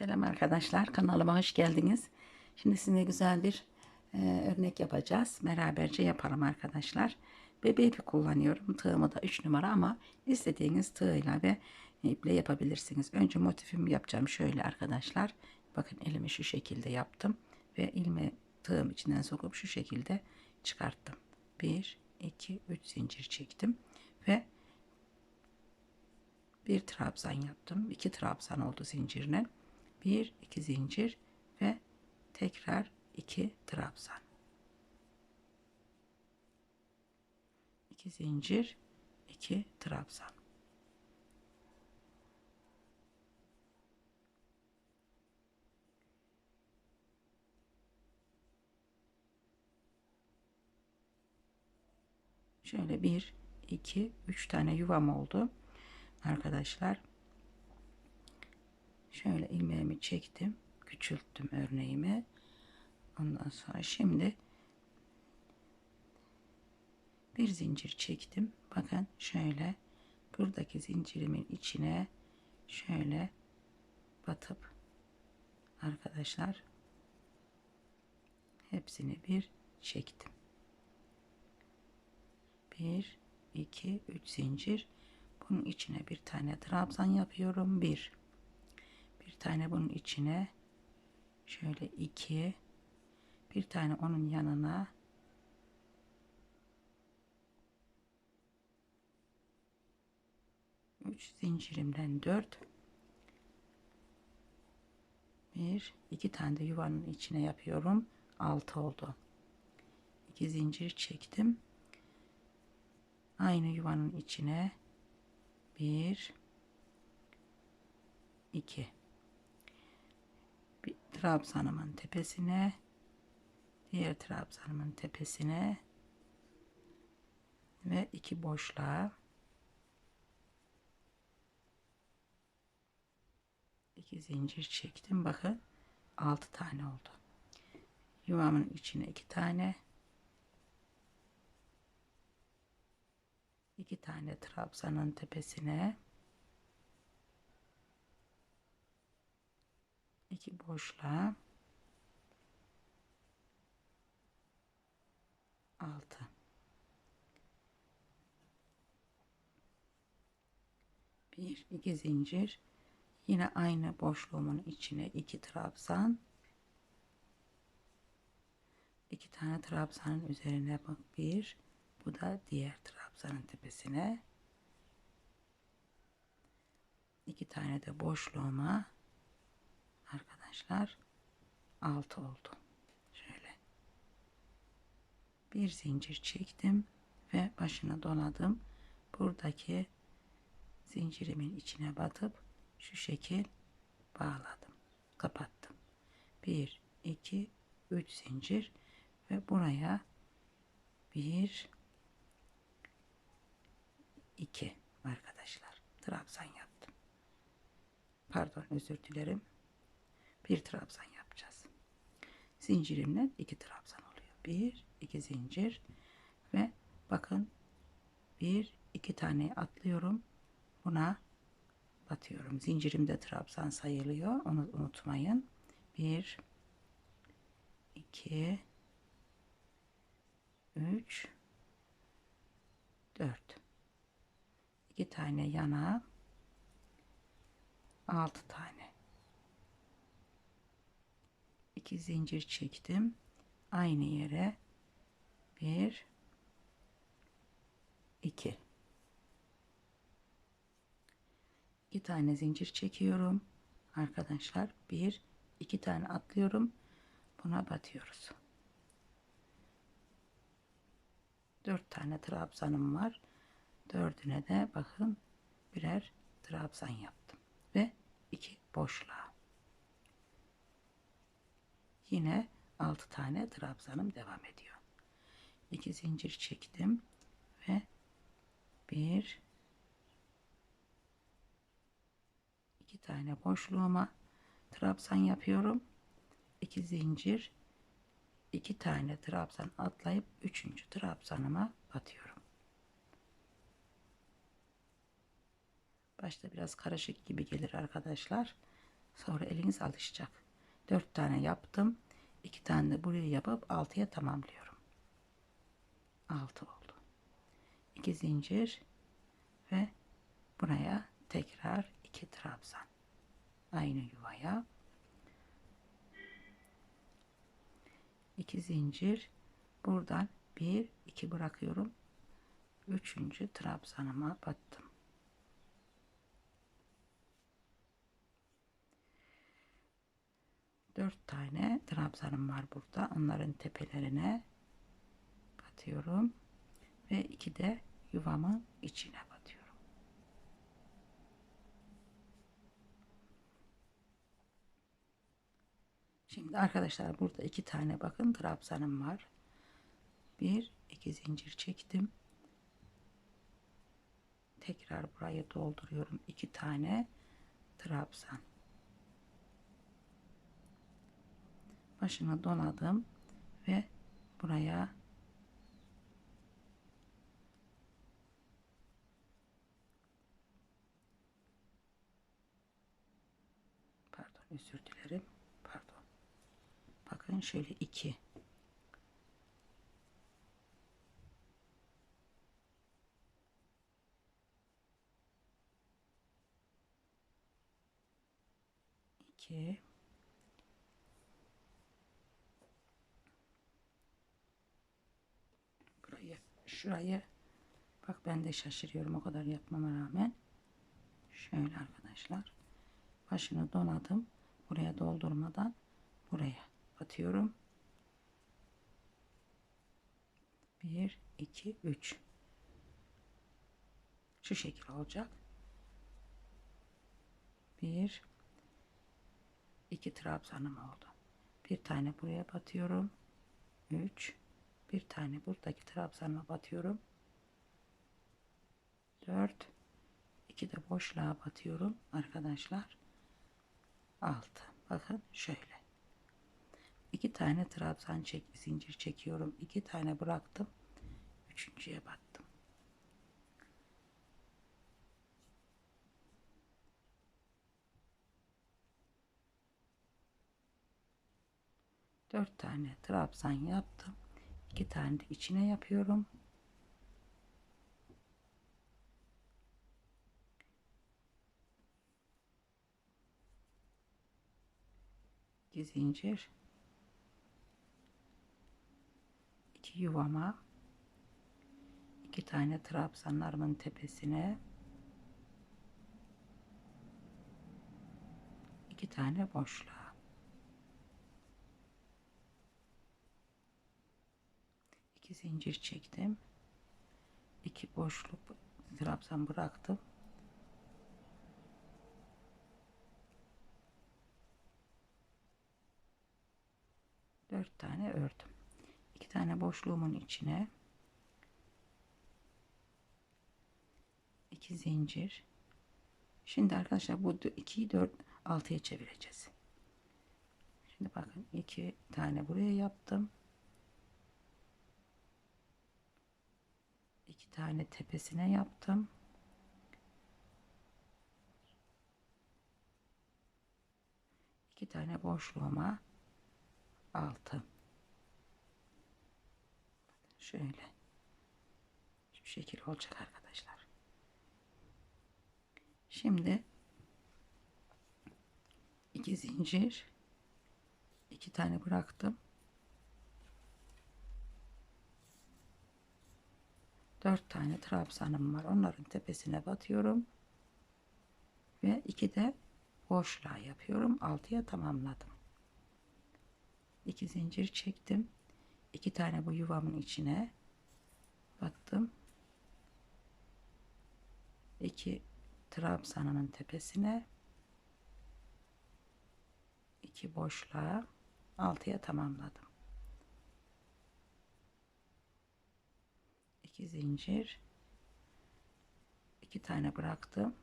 Selam arkadaşlar kanalıma hoş geldiniz. Şimdi sizinle güzel bir e, örnek yapacağız. Beraberce yapalım arkadaşlar. Bebe ipi kullanıyorum. Tığımı da 3 numara ama istediğiniz tığıyla ve iple yapabilirsiniz. Önce motifimi yapacağım şöyle arkadaşlar. Bakın elimi şu şekilde yaptım. Ve ilmi tığım içinden sokup şu şekilde çıkarttım. 1, 2, 3 zincir çektim. Ve bir trabzan yaptım. iki trabzan oldu zincirine. Bir, iki zincir ve tekrar iki trabzan. İki zincir, iki trabzan. Şöyle bir, iki, üç tane yuvam oldu arkadaşlar. Şöyle ilmeğimi çektim. Küçülttüm örneğimi. Ondan sonra şimdi bir zincir çektim. Bakın şöyle buradaki zincirimin içine şöyle batıp arkadaşlar hepsini bir çektim. 1 2 3 zincir bunun içine bir tane trabzan yapıyorum. Bir. Bir tane bunun içine şöyle iki. Bir tane onun yanına üç zincirimden dört bir iki tane de yuvanın içine yapıyorum. Altı oldu. İki zincir çektim. Aynı yuvanın içine bir iki trabzanımın tepesine diğer trabzanımın tepesine ve iki boşluğa. İki zincir çektim. Bakın altı tane oldu. Yuvamın içine iki tane. İki tane trabzanın tepesine iki boşluğa altı. Bir iki zincir. Yine aynı boşluğumun içine iki trabzan. İki tane trabzanın üzerine bak bir bu da diğer trabzanın tepesine. İki tane de boşluğuma arkadaşlar 6 oldu. Şöyle bir zincir çektim ve başına doladım. Buradaki zincirimin içine batıp şu şekil bağladım. Kapattım. 1 2 3 zincir ve buraya 1 2 arkadaşlar. Trabzan yaptım. Pardon özür dilerim bir trabzan yapacağız. Zincirimle iki trabzan oluyor. Bir, iki zincir ve bakın bir, iki tane atlıyorum. Buna batıyorum. Zincirimde trabzan sayılıyor. Onu unutmayın. Bir, iki, üç, dört. İki tane yana, altı tane. 2 zincir çektim. Aynı yere 1 2 2 tane zincir çekiyorum. Arkadaşlar 1 2 tane atlıyorum. Buna batıyoruz. 4 tane trabzanım var. Dördüne de bakın birer trabzan yaptım ve 2 boşluğa yine 6 tane trabzanım devam ediyor. 2 zincir çektim ve 1 2 tane boşluğuma trabzan yapıyorum. 2 zincir 2 tane trabzan atlayıp 3. trabzanıma batıyorum. Başta biraz karışık gibi gelir arkadaşlar. Sonra eliniz alışacak. 4 tane yaptım. 2 tane de buraya yapıp 6'ya tamamlıyorum. 6 oldu. 2 zincir ve buraya tekrar 2 trabzan. Aynı yuvaya 2 zincir buradan 1 2 bırakıyorum. Üçüncü trabzanıma battım. Dört tane trabzanım var burada. Onların tepelerine batıyorum. Ve iki de yuvamın içine batıyorum. Şimdi arkadaşlar burada iki tane bakın trabzanım var. Bir iki zincir çektim. Tekrar burayı dolduruyorum. iki tane trabzan. Başını donadım ve buraya pardon özür dilerim. Pardon. Bakın şöyle iki. 2 burayı şurayı bak ben de şaşırıyorum o kadar yapmama rağmen. Şöyle arkadaşlar başını donadım. Buraya doldurmadan buraya batıyorum 1 2 3 şu şekil olacak. 1 2 trabzanım oldu. Bir tane buraya batıyorum. 3 bir tane buradaki trabzanıma batıyorum. 4 2 de boşluğa batıyorum arkadaşlar. 6 bakın şöyle. 2 tane trabzan çek zincir çekiyorum. 2 tane bıraktım. Üçüncüye battım. Dört tane trabzan yaptım. İki tane de içine yapıyorum. İki zincir. iki yuvama iki tane trabzanlarımın tepesine iki tane boşluğa 2 zincir çektim. 2 boşluk trabzan bıraktım. Dört tane ördüm. İki tane boşluğumun içine iki zincir. Şimdi arkadaşlar bu 2'yi 4 6'ya çevireceğiz. Şimdi bakın iki tane buraya yaptım iki tane tepesine yaptım. iki tane boşluğuma altı. Şöyle. Şu şekil olacak arkadaşlar. Şimdi iki zincir iki tane bıraktım. 4 tane trabzanım var. Onların tepesine batıyorum. Ve 2 de boşluğa yapıyorum. 6'ya tamamladım. 2 zincir çektim. 2 tane bu yuvamın içine battım. 2 trabzanımın tepesine 2 boşluğa 6'ya tamamladım. 2 zincir iki tane bıraktım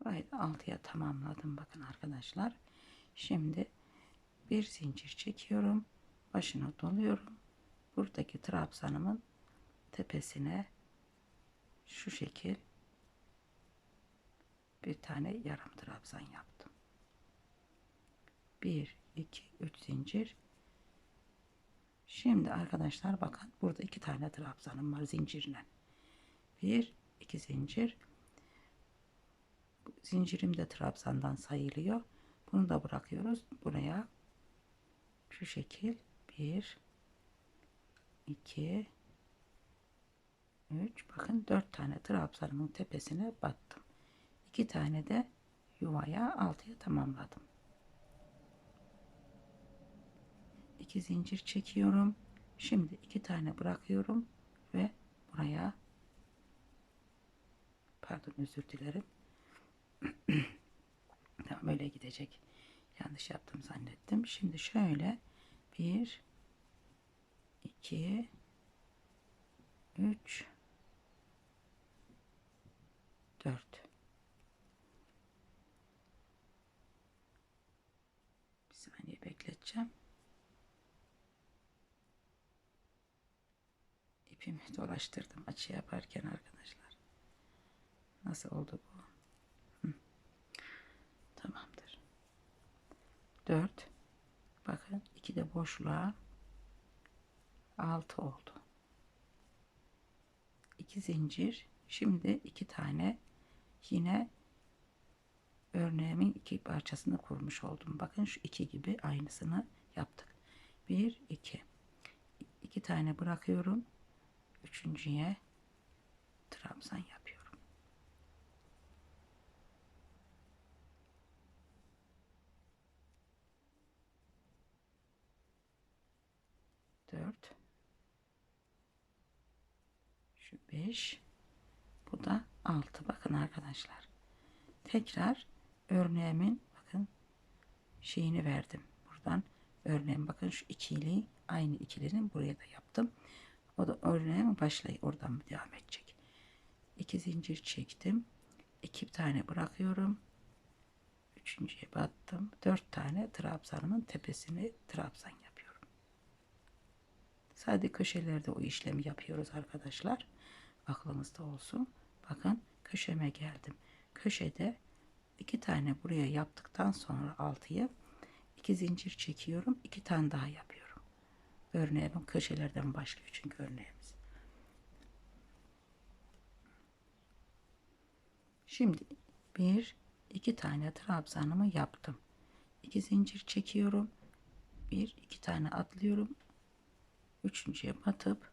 Burayı da tamamladım bakın arkadaşlar Şimdi bir zincir çekiyorum. Başına doluyorum. Buradaki trabzanımın tepesine şu şekil bir tane yarım trabzan yaptım. 1 2 3 zincir. Şimdi arkadaşlar bakın burada iki tane trabzanım var zincirle. 1 2 zincir. Zincirim de trabzandan sayılıyor. Bunu da bırakıyoruz buraya. Şu şekil 1 2 3 bakın 4 tane trabzanımın tepesine battım. 2 tane de yuvaya altıya tamamladım. 2 zincir çekiyorum. Şimdi 2 tane bırakıyorum ve buraya pardon özür dilerim. tamam öyle gidecek. Yanlış yaptım zannettim. Şimdi şöyle 1 2 3 4 Bir saniye bekleteceğim. İpimi dolaştırdım açı yaparken arkadaşlar. Nasıl oldu bu? Hı. Tamamdır. 4 Bakın 2 de boşluğa 6 oldu. 2 zincir. Şimdi iki tane yine örneğimin iki parçasını kurmuş oldum. Bakın şu iki gibi aynısını yaptık. 1 2 2 tane bırakıyorum. Üçüncüye trabzan yapıyorum. Dört. Şu beş. Bu da altı. Bakın arkadaşlar. Tekrar örneğimin bakın şeyini verdim. Buradan örneğin bakın şu ikili aynı ikilinin buraya da yaptım. O da örneğin başlayı oradan devam edecek. İki zincir çektim. iki tane bırakıyorum. Üçüncüye battım. Dört tane trabzanımın tepesini trabzan yapıyorum. Sadece köşelerde o işlemi yapıyoruz arkadaşlar. Aklınızda olsun. Bakın köşeme geldim. Köşede iki tane buraya yaptıktan sonra altıya iki zincir çekiyorum. iki tane daha yapıyorum. Örneğimin köşelerden başlıyor çünkü örneğimiz. Şimdi bir iki tane trabzanımı yaptım. İki zincir çekiyorum. Bir iki tane atlıyorum. Üçüncüye batıp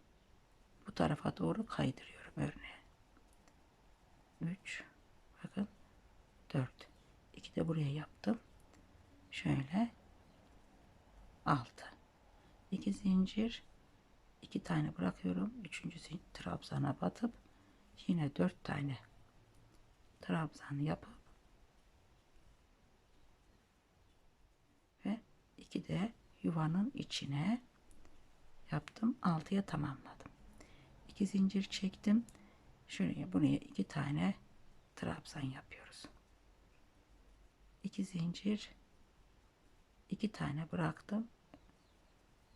bu tarafa doğru kaydırıyorum örneği. 3 bakın 4 2 de buraya yaptım. Şöyle 6 2 zincir 2 tane bırakıyorum. 3. zincir trabzana batıp yine 4 tane trabzan yapıp ve 2 de yuvanın içine yaptım. 6'ya tamamladım. 2 zincir çektim. Şuraya buraya 2 tane trabzan yapıyoruz. 2 zincir 2 tane bıraktım.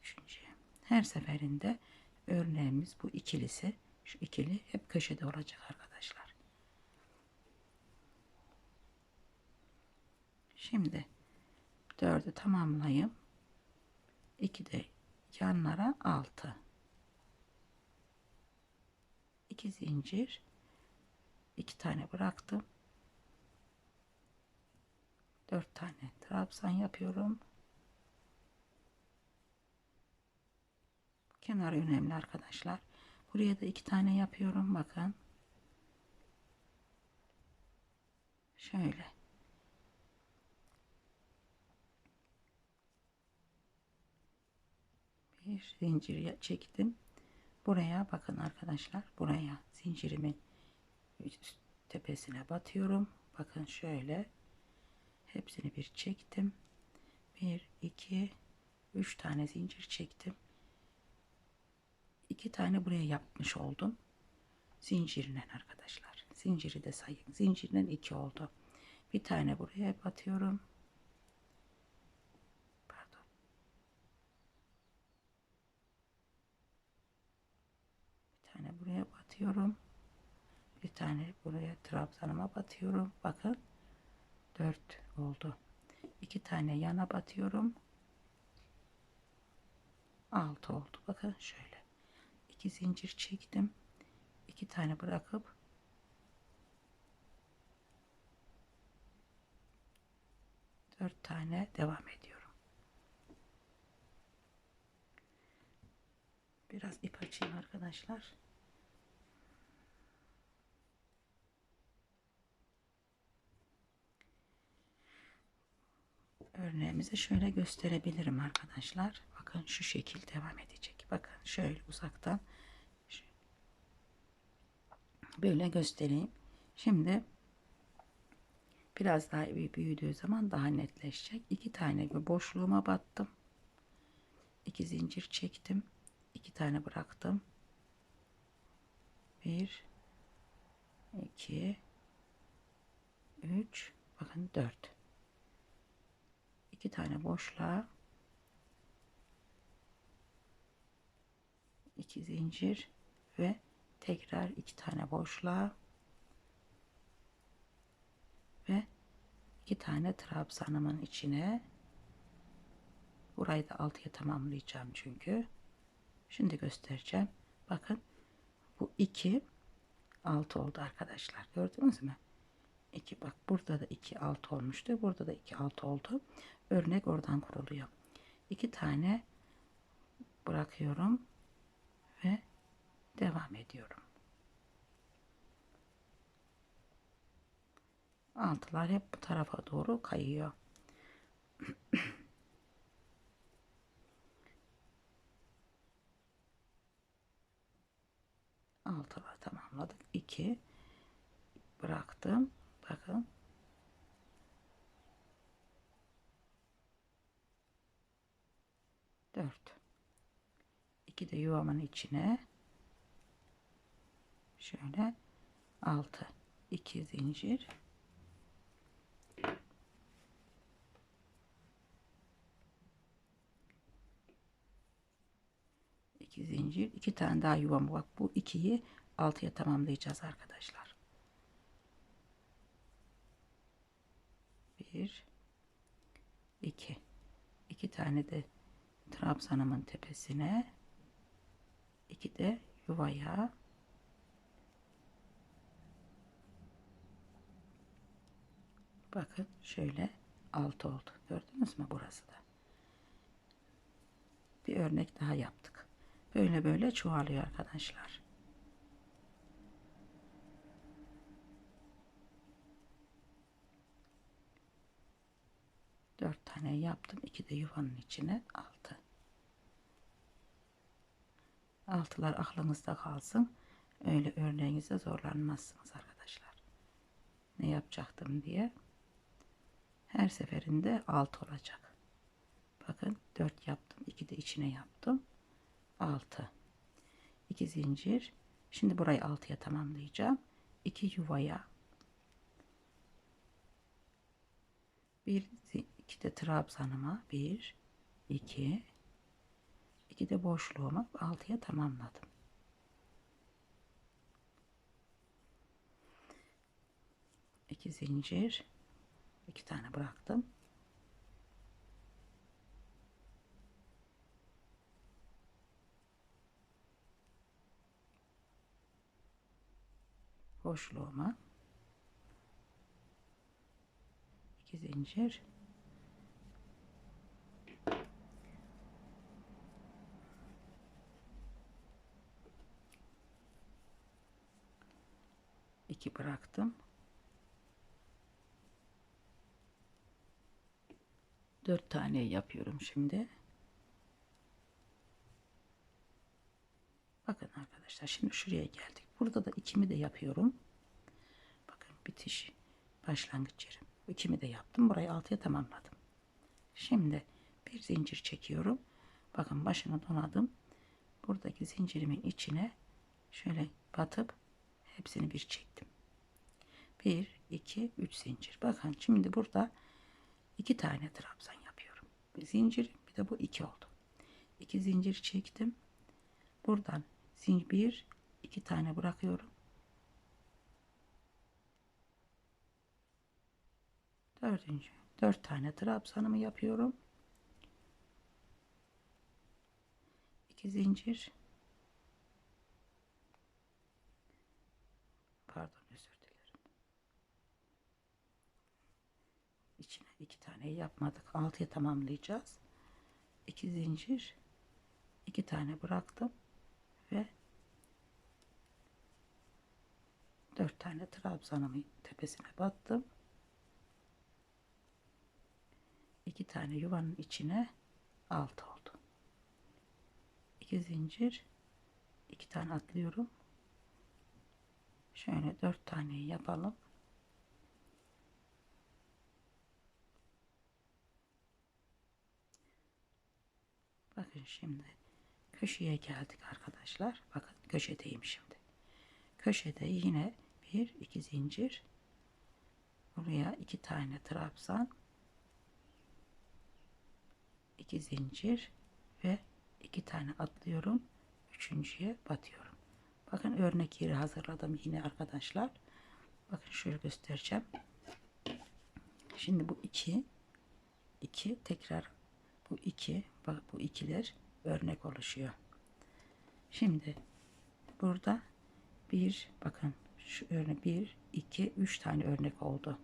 Üçüncüye. Her seferinde örneğimiz bu ikilisi. Şu ikili hep köşede olacak arkadaşlar. Şimdi dördü tamamlayayım. 2 de yanlara 6 2 zincir. 2 tane bıraktım. 4 tane trabzan yapıyorum. Kenar önemli arkadaşlar. Buraya da 2 tane yapıyorum bakın. Şöyle. Bir zincir çektim buraya bakın arkadaşlar buraya zincirimin tepesine batıyorum. Bakın şöyle hepsini bir çektim. 1 2 3 tane zincir çektim. 2 tane buraya yapmış oldum. Zincirinden arkadaşlar. Zinciri de sayın. Zincirinden 2 oldu. Bir tane buraya batıyorum batıyorum. Bir tane buraya trabzanıma batıyorum. Bakın 4 oldu. İki tane yana batıyorum. 6 oldu. Bakın şöyle. iki zincir çektim. iki tane bırakıp dört tane devam ediyorum. Biraz ip açayım arkadaşlar. Örneğimizi şöyle gösterebilirim arkadaşlar. Bakın şu şekil devam edecek. Bakın şöyle uzaktan böyle göstereyim. Şimdi biraz daha büyüdüğü zaman daha netleşecek. İki tane bir boşluğuma battım. İki zincir çektim. iki tane bıraktım. Bir, iki, üç, bakın dört. İki tane boşluğa iki zincir ve tekrar iki tane boşluğa ve iki tane trabzanımın içine. Burayı da altıya tamamlayacağım çünkü. Şimdi göstereceğim. Bakın bu iki altı oldu arkadaşlar. Gördünüz mü 2 bak burada da 2 alt olmuştu burada da 2 alt oldu. Örnek oradan kuruluyor. İki tane bırakıyorum ve devam ediyorum. Altılar hep bu tarafa doğru kayıyor. Altılar tamamladık. 2 bıraktım bakın dört. İki de yuvamın içine. Şöyle altı. İki zincir. İki zincir. İki tane daha yuvam bak bu ikiyi altıya tamamlayacağız arkadaşlar bir iki. İki tane de trabzanımın tepesine iki de yuvaya. Bakın şöyle altı oldu. Gördünüz mü burası da? Bir örnek daha yaptık. Böyle böyle çoğalıyor arkadaşlar dört tane yaptım iki de yuvanın içine altı. Altılar aklınızda kalsın. Öyle örneğinizde zorlanmazsınız arkadaşlar. Ne yapacaktım diye. Her seferinde alt olacak. Bakın 4 yaptım 2 de içine yaptım. 6 2 zincir. Şimdi burayı 6'ya tamamlayacağım. 2 yuvaya. Bir iki de trabzanıma 1 2 2 de boşluğuma 6'ya tamamladım. İki zincir iki tane bıraktım. Boşluğuma iki zincir iki bıraktım. Dört tane yapıyorum şimdi. Bakın arkadaşlar şimdi şuraya geldik. Burada da ikimi de yapıyorum. Bakın bitiş başlangıç yerim. İkimi de yaptım. Burayı altıya tamamladım. Şimdi bir zincir çekiyorum. Bakın başını donadım. Buradaki zincirimin içine şöyle batıp hepsini bir çektim 1 2 3 zincir bakın şimdi burada iki tane trabzan yapıyorum bir zincir bir de bu iki oldu iki zincir çektim buradan zincir 1 iki tane bırakıyorum. Dördüncü. Dört tane trabzanımı yapıyorum. İki zincir. Pardon özür dilerim. İçine tane yapmadık. Altıya tamamlayacağız. İki zincir. iki tane bıraktım. Ve dört tane trabzanımı tepesine battım. iki tane yuvanın içine altı oldu. İki zincir, iki tane atlıyorum. Şöyle dört tane yapalım. Bakın şimdi köşeye geldik arkadaşlar. Bakın köşedeyim şimdi. Köşede yine bir iki zincir. Buraya iki tane trabzan iki zincir ve iki tane atlıyorum. Üçüncüye batıyorum. Bakın örnek yeri hazırladım yine arkadaşlar. Bakın şöyle göstereceğim. Şimdi bu iki iki tekrar bu iki bak bu ikiler örnek oluşuyor. Şimdi burada bir bakın şu örnek bir iki üç tane örnek oldu.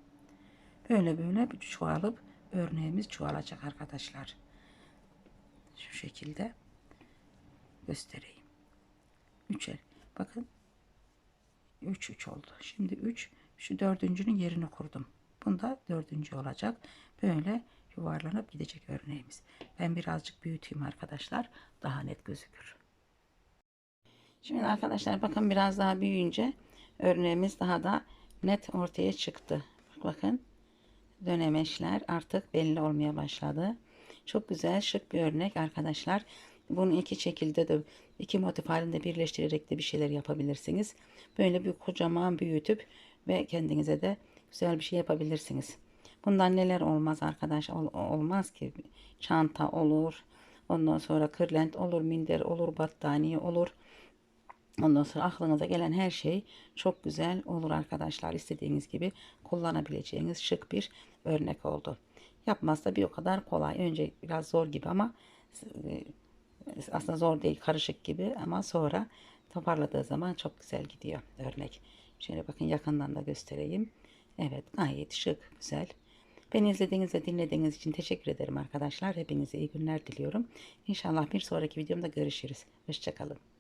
Böyle böyle bir çoğalıp örneğimiz çoğalacak arkadaşlar şu şekilde göstereyim. Üçer. Bakın 3 3 oldu. Şimdi 3 şu dördüncünün yerini kurdum. Bunda dördüncü olacak. Böyle yuvarlanıp gidecek örneğimiz. Ben birazcık büyüteyim arkadaşlar. Daha net gözükür. Şimdi arkadaşlar bakın biraz daha büyüyünce örneğimiz daha da net ortaya çıktı. Bakın dönemeçler artık belli olmaya başladı. Çok güzel şık bir örnek arkadaşlar. Bunu iki şekilde de iki motif halinde birleştirerek de bir şeyler yapabilirsiniz. Böyle bir kocaman büyütüp ve kendinize de güzel bir şey yapabilirsiniz. Bundan neler olmaz arkadaş Ol, olmaz ki çanta olur ondan sonra kırlent olur minder olur battaniye olur ondan sonra aklınıza gelen her şey çok güzel olur arkadaşlar istediğiniz gibi kullanabileceğiniz şık bir örnek oldu. Yapması da bir o kadar kolay. Önce biraz zor gibi ama e, aslında zor değil karışık gibi ama sonra toparladığı zaman çok güzel gidiyor örnek. Şöyle bakın yakından da göstereyim. Evet gayet şık güzel. Beni izlediğiniz ve dinlediğiniz için teşekkür ederim arkadaşlar. Hepinize iyi günler diliyorum. İnşallah bir sonraki videomda görüşürüz. Hoşçakalın.